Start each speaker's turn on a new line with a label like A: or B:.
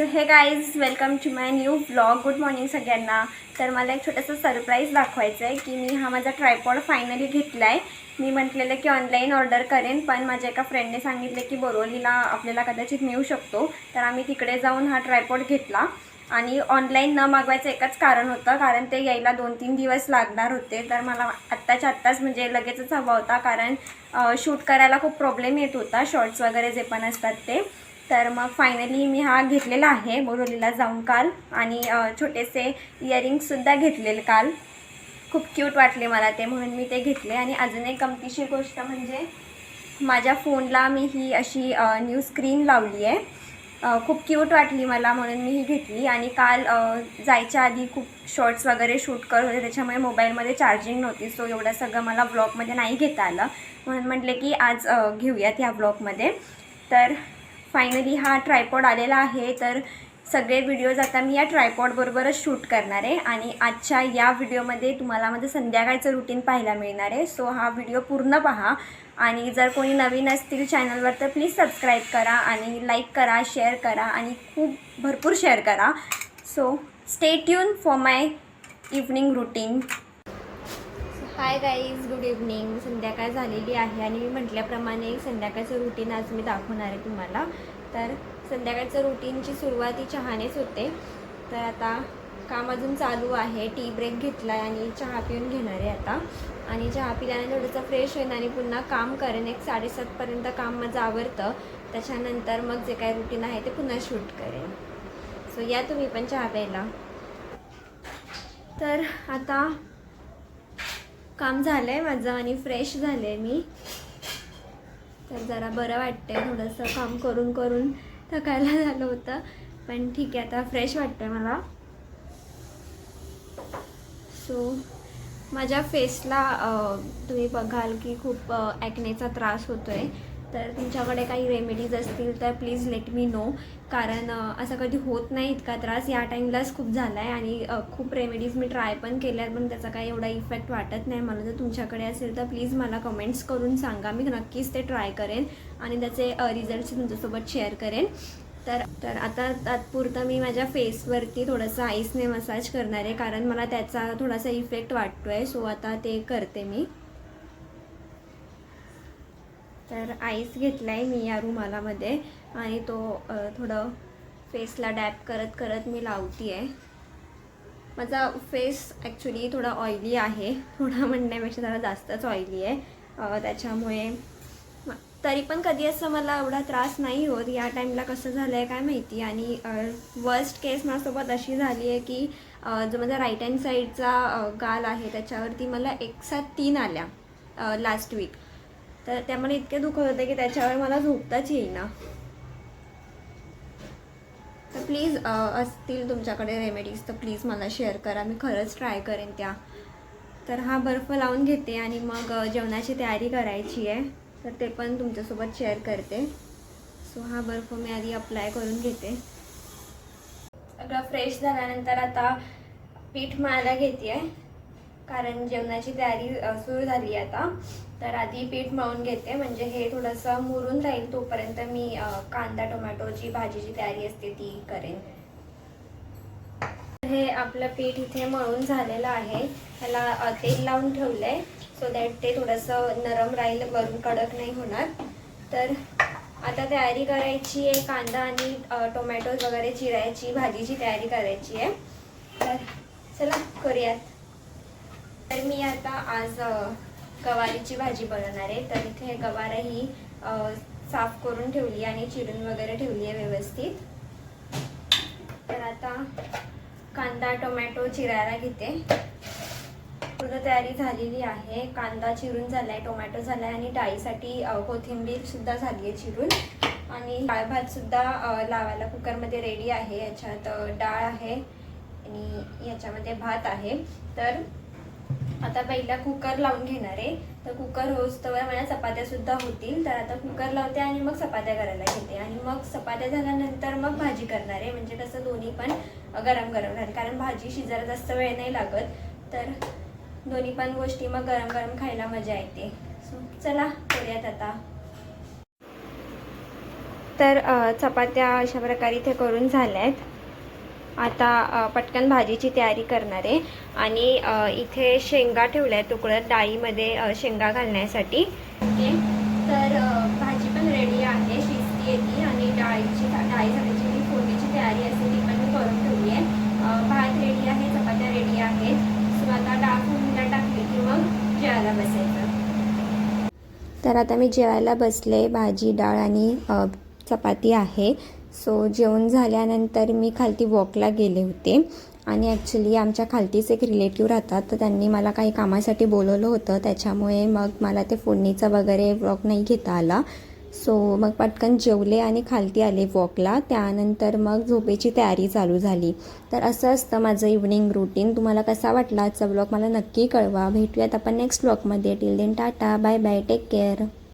A: So hey guys welcome to my new blog good morning सगळ्यांना. तर मला एक छोटंसं सरप्राईज दाखवायचं आहे की मी हा माझा ट्रायपॉड फायनली घेतला आहे मी म्हटलेलं की ऑनलाईन ऑर्डर करेन पण माझ्या एका फ्रेंडने सांगितले की बोरोलीला आपल्याला कदाचित मिळू शकतो. तर आम्ही तिकडे जाऊन हा ट्रायपॉड घेतला. आणि ऑनलाईन न मागवायचं एकच कारण होतं कारण ते यायला दोन तीन दिवस लागणार होते. तर मला आत्ताच्या आत्ताच म्हणजे लगेचच हवा होता कारण शूट करायला खूप प्रॉब्लेम येत होता शॉर्ट्स वगैरे जे पण असतात ते. तर मग फायनली मी हा घेतलेला आहे बोरोलीला जाऊन काल. आणि छोटेसे इयरिंगसुद्धा घेतलेले काल. खूप क्यूट वाटले मला ते म्हणून मी ते घेतले. आणि अजून एक गमतीशीर गोष्ट म्हणजे माझ्या फोनला मी ही अशी न्यू स्क्रीन लावली आहे. खूप क्यूट वाटली मला म्हणून मी ही घेतली. आणि काल जायच्या आधी खूप शॉर्ट्स वगैरे शूट करत होते त्याच्यामुळे मोबाईलमध्ये चार्जिंग नव्हती. सो एवढं सगळं मला ब्लॉगमध्ये नाही घेता आलं. म्हणून म्हटले की आज घेऊयात ह्या ब्लॉगमध्ये तर फायनली हा ट्रायपॉड आलेला आहे. तर सगळे व्हिडिओज आता मी या ट्रायपॉडबरोबरच शूट करणार आहे. आणि आजच्या या व्हिडिओमध्ये तुम्हाला माझं संध्याकाळचं रुटीन पाहायला मिळणार आहे. सो हा व्हिडिओ पूर्ण पहा. आणि जर कोणी नवीन असतील चॅनलवर तर प्लीज सबस्क्राईब करा आणि लाईक करा शेअर करा आणि खूप भरपूर शेअर करा. So stay tuned for my evening routine hi guys good evening संध्याकाळ झालेली आहे आणि मी म्हटल्याप्रमाणे संध्याकाळचं रुटीन आज मी दाखवणार आहे तुम्हाला. तर संध्याकाळचं रुटीनची सुरुवात ही चहानेच होते. तर आता काम अजून चालू आहे. टी ब्रेक घेतला आहे आणि चहा पिऊन घेणार आहे आता. आणि चहा पिल्याने थोडंसं फ्रेश होईन आणि पुन्हा काम करेन. एक साडेसातपर्यंत काम माझं आवडतं त्याच्यानंतर मग जे काय रुटीन आहे ते पुन्हा शूट करेन. सो या तुम्ही पण चहा प्यायला. तर आता काम झालं आहे माझं आणि फ्रेश झाले आहे मी. तर जरा बरं वाटतंय थोडंसं काम करून करून थकायला झालं होतं पण ठीक आहे आता फ्रेश वाटतंय मला. सो माझ्या फेसला तुम्ही बघाल की खूप ॲक्नेचा त्रास होतो आहे तर तुमच्याकडे काही रेमेडीज असतील तर प्लीज लेट मी नो कारण असं कधी होत नाही इतका त्रास. या टाईमलाच खूप झाला आहे आणि खूप रेमेडीज मी ट्राय पण केल्यात पण त्याचा काही एवढा इफेक्ट वाटत नाही. मला जर तुमच्याकडे असेल तर प्लीज मला कमेंट्स करून सांगा. मी नक्कीच ते ट्राय करेन आणि त्याचे रिझल्ट्स तुमच्यासोबत शेअर करेन. तर तर आता तात्पुरतं मी माझ्या फेसवरती थोडंसं आईसने मसाज करणार आहे. कारण मला त्याचा थोडासा इफेक्ट वाटतो आहे सो आता ते करते मी. तर आईस घेतला आहे मी या रुमालामध्ये आणि तो थोडं फेसला डॅप करत करत मी लावती आहे माझा फेस ॲक्च्युली थोडा ऑइली आहे. थोडा म्हणण्यापेक्षा जरा जास्तच ऑइली आहे. त्याच्यामुळे तरी पण कधी असं मला एवढा त्रास नाही होत. या टाईमला कसं झालं आहे काय माहिती? आणि वर्स्ट केस माझ्यासोबत अशी झाली आहे की जो माझा राईट हँड साईडचा गाल आहे त्याच्यावरती मला एक सात तीन आल्या लास्ट वीक तर त्यामुळे इतके दुखत होते की त्याच्यावर मला झोपताच येईना. तर प्लीज असतील तुमच्याकडे रेमेडीज तर प्लीज मला शेअर करा. मी खरंच ट्राय करेन त्या. तर हा बर्फ लावून घेते आणि मग जेवणाची तयारी करायची आहे. तर ते पण तुमच्यासोबत शेअर करते. सो हा बर्फ मी आधी अप्लाय करून घेते. सगळं फ्रेश झाल्यानंतर आता पीठ मारायला घेते. आहे कारण जेवणाची तयारी सुरू झाली आता. तर आधी पीठ मळून घेते. म्हणजे हे थोडंसं मुरून राहील तोपर्यंत मी कांदा टोमॅटोची भाजीची तयारी असते ती करेन. हे आपलं पीठ इथे मळून झालेलं आहे. त्याला तेल लावून ठेवलं आहे सो दॅट ते थोडंसं नरम राहील वरून कडक नाही होणार. तर आता तयारी करायची आहे कांदा आणि टोमॅटो वगैरे चिरायची भाजीची तयारी करायची आहे. तर चला करूयात. तर मी आता आज गवारीची भाजी बनवणार आहे. तर इथे गवार ही साफ करून ठेवली आणि चिरून वगैरे ठेवली आहे व्यवस्थित. तर आता कांदा टोमॅटो चिरायला घेते. पूर्ण तयारी झालेली आहे. कांदा चिरून झाला आहे टोमॅटो झाला आहे आणि डाळीसाठी कोथिंबीरसुद्धा झाली आहे चिरून. आणि डाळ भातसुद्धा लावायला कुकरमध्ये रेडी आहे. याच्यात डाळ आहे आणि याच्यामध्ये भात आहे. तर आता पहिला कुकर लावून घेणार आहे. तर कुकर होस्तवर माझ्या चपात्या सुद्धा होतील. तर आता कुकर लावते आणि मग चपात्या करायला घेते. आणि मग चपात्या झाल्यानंतर मग भाजी करणार आहे. म्हणजे कसं दोन्ही पण गरम गरम राहील कारण भाजी शिजायला जास्त वेळ नाही लागत. तर दोन्ही पण गोष्टी मग गरम गरम खायला मजा येते. सो चला करूयात आता. तर चपात्या अशा प्रकारे इथे करून झाल्या आहेत आता पटकन भाजीची तयारी करणार. आहे आणि इथे शेंगा ठेवल्या आहेत तुकडत डाळीमध्ये शेंगा घालण्यासाठी. ओके. तर भाजी पण रेडी आहे शिजती ती. आणि डाळीची डाळीसाठीची मी फोडणीची तयारी असते ती पण मी करून ठेवली आहे. भात रेडी आहे चपात्या रेडी आहेत. सो आता डाळ फोडणीला टाकली की मग जेवायला बसायचं. तर आता मी जेवायला बसले. भाजी डाळ आणि चपाती आहे. सो जेवण झाल्यानंतर मी खालती वॉकला गेले होते. आणि ॲक्च्युली आमच्या खालतीच एक रिलेटिव्ह राहतात तर त्यांनी मला काही कामासाठी बोलवलं होतं. त्याच्यामुळे मग मला ते फोडणीचा वगैरे व्लॉग नाही घेता आला. सो मग पटकन जेवले आणि खालती आले वॉकला त्यानंतर मग झोपेची तयारी चालू झाली. तर असं असतं माझं इव्हनिंग रुटीन तुम्हाला कसा वाटला आजचा ब्लॉग मला नक्की कळवा. भेटूयात आपण नेक्स्ट ब्लॉगमध्ये till then tata. Bye bye take care